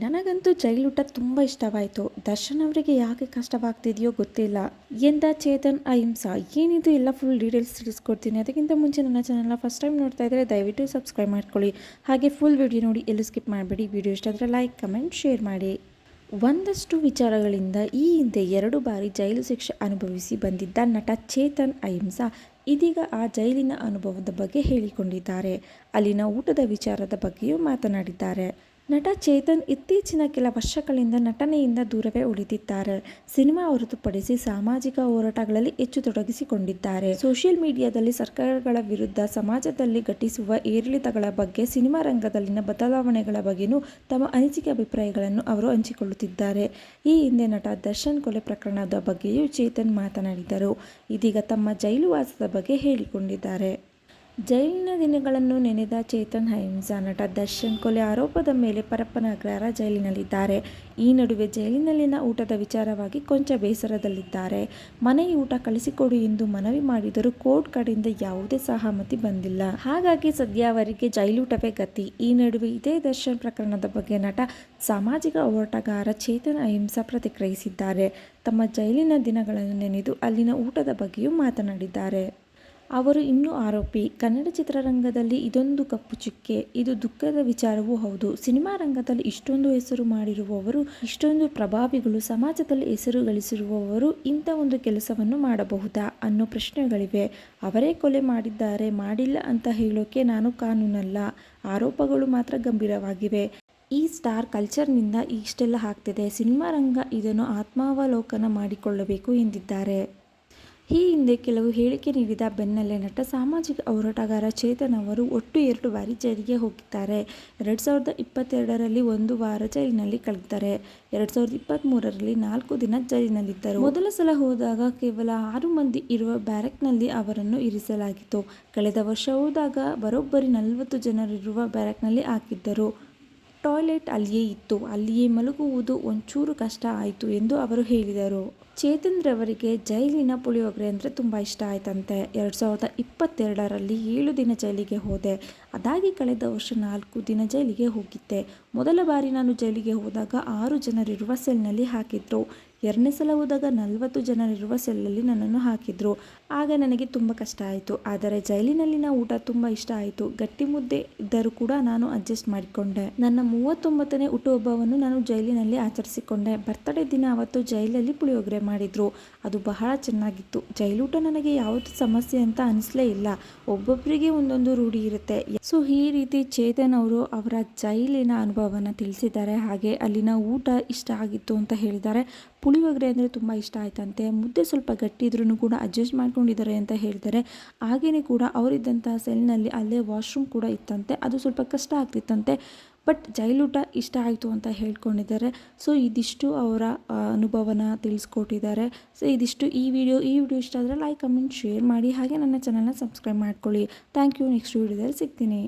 ನನಗಂತೂ ಜೈಲೂಟ ತುಂಬ ಇಷ್ಟವಾಯಿತು. ದರ್ಶನ್ ಅವರಿಗೆ ಯಾಕೆ ಕಷ್ಟವಾಗ್ತಿದೆಯೋ ಗೊತ್ತಿಲ್ಲ. ಎಂದ ಚೇತನ್ ಅಹಿಂಸಾ ಏನಿದು ಎಲ್ಲ ಫುಲ್ ಡೀಟೇಲ್ಸ್ ತಿಳಿಸ್ಕೊಡ್ತೀನಿ. ಅದಕ್ಕಿಂತ ಮುಂಚೆ ನನ್ನ ಚಾನಲ್ನ ಫಸ್ಟ್ ಟೈಮ್ ನೋಡ್ತಾ ಇದ್ದರೆ ದಯವಿಟ್ಟು ಸಬ್ಸ್ಕ್ರೈಬ್ ಮಾಡ್ಕೊಳ್ಳಿ. ಹಾಗೆ ಫುಲ್ ವಿಡಿಯೋ ನೋಡಿ, ಎಲ್ಲೂ ಸ್ಕಿಪ್ ಮಾಡಬೇಡಿ. ವಿಡಿಯೋ ಇಷ್ಟ ಆದರೆ ಲೈಕ್ ಕಮೆಂಟ್ ಶೇರ್ ಮಾಡಿ. ಒಂದಷ್ಟು ವಿಚಾರಗಳಿಂದ ಈ ಹಿಂದೆ ಎರಡು ಬಾರಿ ಜೈಲು ಶಿಕ್ಷೆ ಅನುಭವಿಸಿ ಬಂದಿದ್ದ ನಟ ಚೇತನ್ ಅಹಿಂಸಾ ಇದೀಗ ಆ ಜೈಲಿನ ಅನುಭವದ ಬಗ್ಗೆ ಹೇಳಿಕೊಂಡಿದ್ದಾರೆ. ಅಲ್ಲಿನ ಊಟದ ವಿಚಾರದ ಬಗ್ಗೆಯೂ ಮಾತನಾಡಿದ್ದಾರೆ. ನಟ ಚೇತನ್ ಇತ್ತೀಚಿನ ಕೆಲ ವರ್ಷಗಳಿಂದ ನಟನೆಯಿಂದ ದೂರವೇ ಉಳಿದಿದ್ದಾರೆ. ಸಿನಿಮಾ ಹೊರತುಪಡಿಸಿ ಸಾಮಾಜಿಕ ಹೋರಾಟಗಳಲ್ಲಿ ಹೆಚ್ಚು ತೊಡಗಿಸಿಕೊಂಡಿದ್ದಾರೆ. ಸೋಷಿಯಲ್ ಮೀಡಿಯಾದಲ್ಲಿ ಸರ್ಕಾರಗಳ ವಿರುದ್ಧ ಸಮಾಜದಲ್ಲಿ ಘಟಿಸುವ ಏರಿಳಿತಗಳ ಬಗ್ಗೆ ಸಿನಿಮಾ ರಂಗದಲ್ಲಿನ ಬದಲಾವಣೆಗಳ ಬಗ್ಗೆಯೂ ತಮ್ಮ ಅನಿಸಿಕೆ ಅಭಿಪ್ರಾಯಗಳನ್ನು ಅವರು ಹಂಚಿಕೊಳ್ಳುತ್ತಿದ್ದಾರೆ. ಈ ಹಿಂದೆ ನಟ ದರ್ಶನ್ ಕೊಲೆ ಪ್ರಕರಣದ ಬಗ್ಗೆಯೂ ಚೇತನ್ ಮಾತನಾಡಿದರು. ಇದೀಗ ತಮ್ಮ ಜೈಲುವಾಸದ ಬಗ್ಗೆ ಹೇಳಿಕೊಂಡಿದ್ದಾರೆ. ಜೈಲಿನ ದಿನಗಳನ್ನು ನೆನೆದ ಚೇತನ್ ಅಹಿಂಸಾ, ನಟ ದರ್ಶನ್ ಕೊಲೆ ಆರೋಪದ ಮೇಲೆ ಪರಪ್ಪನ ಅಗ್ರಹಾರ ಜೈಲಿನಲ್ಲಿದ್ದಾರೆ. ಈ ನಡುವೆ ಜೈಲಿನಲ್ಲಿನ ಊಟದ ವಿಚಾರವಾಗಿ ಕೊಂಚ ಬೇಸರದಲ್ಲಿದ್ದಾರೆ. ಮನೆ ಊಟ ಕಳಿಸಿಕೊಡು ಎಂದು ಮನವಿ ಮಾಡಿದರೂ ಕೋರ್ಟ್ ಕಡೆಯಿಂದ ಯಾವುದೇ ಸಹಮತಿ ಬಂದಿಲ್ಲ. ಹಾಗಾಗಿ ಸದ್ಯ ಅವರಿಗೆ ಜೈಲೂಟವೇ ಗತಿ. ಈ ನಡುವೆ ಇದೇ ದರ್ಶನ್ ಪ್ರಕರಣದ ಬಗ್ಗೆ ನಟ ಸಾಮಾಜಿಕ ಹೋರಾಟಗಾರ ಚೇತನ್ ಅಹಿಂಸಾ ಪ್ರತಿಕ್ರಿಯಿಸಿದ್ದಾರೆ. ತಮ್ಮ ಜೈಲಿನ ದಿನಗಳನ್ನು ನೆನೆದು ಅಲ್ಲಿನ ಊಟದ ಬಗ್ಗೆಯೂ ಮಾತನಾಡಿದ್ದಾರೆ. ಅವರು ಇನ್ನೂ ಆರೋಪಿ. ಕನ್ನಡ ಚಿತ್ರರಂಗದಲ್ಲಿ ಇದೊಂದು ಕಪ್ಪು ಚುಕ್ಕೆ, ಇದು ದುಃಖದ ವಿಚಾರವೂ ಹೌದು. ಸಿನಿಮಾ ರಂಗದಲ್ಲಿ ಇಷ್ಟೊಂದು ಹೆಸರು ಮಾಡಿರುವವರು, ಇಷ್ಟೊಂದು ಪ್ರಭಾವಿಗಳು, ಸಮಾಜದಲ್ಲಿ ಹೆಸರು ಗಳಿಸಿರುವವರು ಇಂಥ ಒಂದು ಕೆಲಸವನ್ನು ಮಾಡಬಹುದಾ ಅನ್ನೋ ಪ್ರಶ್ನೆಗಳಿವೆ. ಅವರೇ ಕೊಲೆ ಮಾಡಿದ್ದಾರೆ, ಮಾಡಿಲ್ಲ ಅಂತ ಹೇಳೋಕೆ ನಾನು ಕಾನೂನಲ್ಲ. ಆರೋಪಗಳು ಮಾತ್ರ ಗಂಭೀರವಾಗಿವೆ. ಈ ಸ್ಟಾರ್ ಕಲ್ಚರ್ನಿಂದ ಇಷ್ಟೆಲ್ಲ ಆಗ್ತಿದೆ. ಸಿನಿಮಾ ರಂಗ ಇದನ್ನು ಆತ್ಮಾವಲೋಕನ ಮಾಡಿಕೊಳ್ಳಬೇಕು ಎಂದಿದ್ದಾರೆ. ಈ ಹಿಂದೆ ಕೆಲವು ಹೇಳಿಕೆ ನೀಡಿದ ಬೆನ್ನಲ್ಲೇ ನಟ ಸಾಮಾಜಿಕ ಹೋರಾಟಗಾರ ಚೇತನ್ ಅವರು ಒಟ್ಟು ಎರಡು ಬಾರಿ ಜೈಲಿಗೆ ಹೋಗಿದ್ದಾರೆ. ಎರಡು ಸಾವಿರದ ಇಪ್ಪತ್ತೆರಡರಲ್ಲಿ ಒಂದು ವಾರ ಜೈಲಿನಲ್ಲಿ ಕಳೆದಿದ್ದಾರೆ. ಎರಡು ಸಾವಿರದ ಇಪ್ಪತ್ತ್ಮೂರರಲ್ಲಿ ನಾಲ್ಕು ದಿನ ಜೈಲಿನಲ್ಲಿದ್ದರು. ಮೊದಲ ಸಲ ಹೋದಾಗ ಕೇವಲ ಆರು ಮಂದಿ ಇರುವ ಬ್ಯಾರಕ್ನಲ್ಲಿ ಅವರನ್ನು ಇರಿಸಲಾಗಿತ್ತು. ಕಳೆದ ವರ್ಷ ಹೋದಾಗ ಬರೋಬ್ಬರಿ ನಲವತ್ತು ಜನರಿರುವ ಬ್ಯಾರಕ್ನಲ್ಲಿ ಹಾಕಿದ್ದರು. ಟಾಯ್ಲೆಟ್ ಅಲ್ಲಿಯೇ ಇತ್ತು. ಅಲ್ಲಿಯೇ ಮಲಗುವುದು ಒಂಚೂರು ಕಷ್ಟ ಆಯಿತು ಎಂದು ಅವರು ಹೇಳಿದರು. ಚೇತನ್ ರವರಿಗೆ ಜೈಲಿನ ಪುಳಿಯೋಗರೆ ಅಂದರೆ ತುಂಬ ಇಷ್ಟ ಆಯ್ತಂತೆ. ಎರಡು ಸಾವಿರದ ಇಪ್ಪತ್ತೆರಡರಲ್ಲಿ ಏಳು ದಿನ ಜೈಲಿಗೆ ಹೋದೆ. ಅದಾಗಿ ಕಳೆದ ವರ್ಷ ನಾಲ್ಕು ದಿನ ಜೈಲಿಗೆ ಹೋಗಿದ್ದೆ. ಮೊದಲ ಬಾರಿ ನಾನು ಜೈಲಿಗೆ ಹೋದಾಗ ಆರು ಜನರಿರುವ ಸೆಲ್ನಲ್ಲಿ ಹಾಕಿದ್ರು. ಎರಡನೇ ಸಲ ಹೋದಾಗ ನಲವತ್ತು ಜನರಿರುವ ಸೆಲ್ಲಲ್ಲಿ ನನ್ನನ್ನು ಹಾಕಿದ್ರು. ಆಗ ನನಗೆ ತುಂಬ ಕಷ್ಟ ಆಯಿತು. ಆದರೆ ಜೈಲಿನಲ್ಲಿನ ಊಟ ತುಂಬ ಇಷ್ಟ ಆಯಿತು. ಗಟ್ಟಿ ಮುದ್ದೆ ಇದ್ದರೂ ಕೂಡ ನಾನು ಅಡ್ಜಸ್ಟ್ ಮಾಡಿಕೊಂಡೆ. ನನ್ನ ಮೂವತ್ತೊಂಬತ್ತನೇ ಹುಟ್ಟುಹಬ್ಬವನ್ನು ನಾನು ಜೈಲಿನಲ್ಲಿ ಆಚರಿಸಿಕೊಂಡೆ. ಬರ್ತಡೇ ದಿನ ಅವತ್ತು ಜೈಲಲ್ಲಿ ಪುಳಿಯೋಗರೆ ಮಾಡಿದ್ರು. ಅದು ಬಹಳ ಚೆನ್ನಾಗಿತ್ತು. ಜೈಲೂಟ ನನಗೆ ಯಾವುದು ಸಮಸ್ಯೆ ಅಂತ ಅನಿಸ್ಲೇ ಇಲ್ಲ. ಒಬ್ಬೊಬ್ಬರಿಗೆ ಒಂದೊಂದು ರೂಢಿ ಇರುತ್ತೆ. ಸೊ, ಈ ರೀತಿ ಚೇತನ್ ಅವರು ಅವರ ಜೈಲಿನ ಅನುಭವವನ್ನು ತಿಳಿಸಿದ್ದಾರೆ. ಹಾಗೆ ಅಲ್ಲಿನ ಊಟ ಇಷ್ಟ ಆಗಿತ್ತು ಅಂತ ಹೇಳಿದ್ದಾರೆ. ಪುಳಿಯೋಗರೆ ಅಂದರೆ ತುಂಬ ಇಷ್ಟ ಆಯ್ತಂತೆ. ಮುದ್ದೆ ಸ್ವಲ್ಪ ಗಟ್ಟಿ ಇದ್ರೂ ಕೂಡ ಅಡ್ಜಸ್ಟ್ ಮಾಡ್ಕೊಂಡಿದ್ದಾರೆ ಅಂತ ಹೇಳ್ತಾರೆ. ಹಾಗೆಯೇ ಕೂಡ ಅವರಿದ್ದಂಥ ಸೆಲ್ನಲ್ಲಿ ಅಲ್ಲೇ ವಾಶ್ರೂಮ್ ಕೂಡ ಇತ್ತಂತೆ. ಅದು ಸ್ವಲ್ಪ ಕಷ್ಟ ಆಗ್ತಿತ್ತಂತೆ. ಬಟ್ ಜೈಲೂಟ ಇಷ್ಟ ಆಯಿತು ಅಂತ ಹೇಳ್ಕೊಂಡಿದ್ದಾರೆ. ಸೊ ಇದಿಷ್ಟು ಅವರ ಅನುಭವನ ತಿಳಿಸ್ಕೊಟ್ಟಿದ್ದಾರೆ. ಸೊ ಇದಿಷ್ಟು ಈ ವಿಡಿಯೋ ಈ ವಿಡಿಯೋ ಇಷ್ಟ ಆದರೆ ಲೈಕ್ ಕಮೆಂಟ್ ಶೇರ್ ಮಾಡಿ. ಹಾಗೆ ನನ್ನ ಚಾನಲ್ನ ಸಬ್ಸ್ಕ್ರೈಬ್ ಮಾಡ್ಕೊಳ್ಳಿ. ಥ್ಯಾಂಕ್ ಯು ನೆಕ್ಸ್ಟ್ ವಿಡಿಯೋದಲ್ಲಿ ಸಿಗ್ತೀನಿ.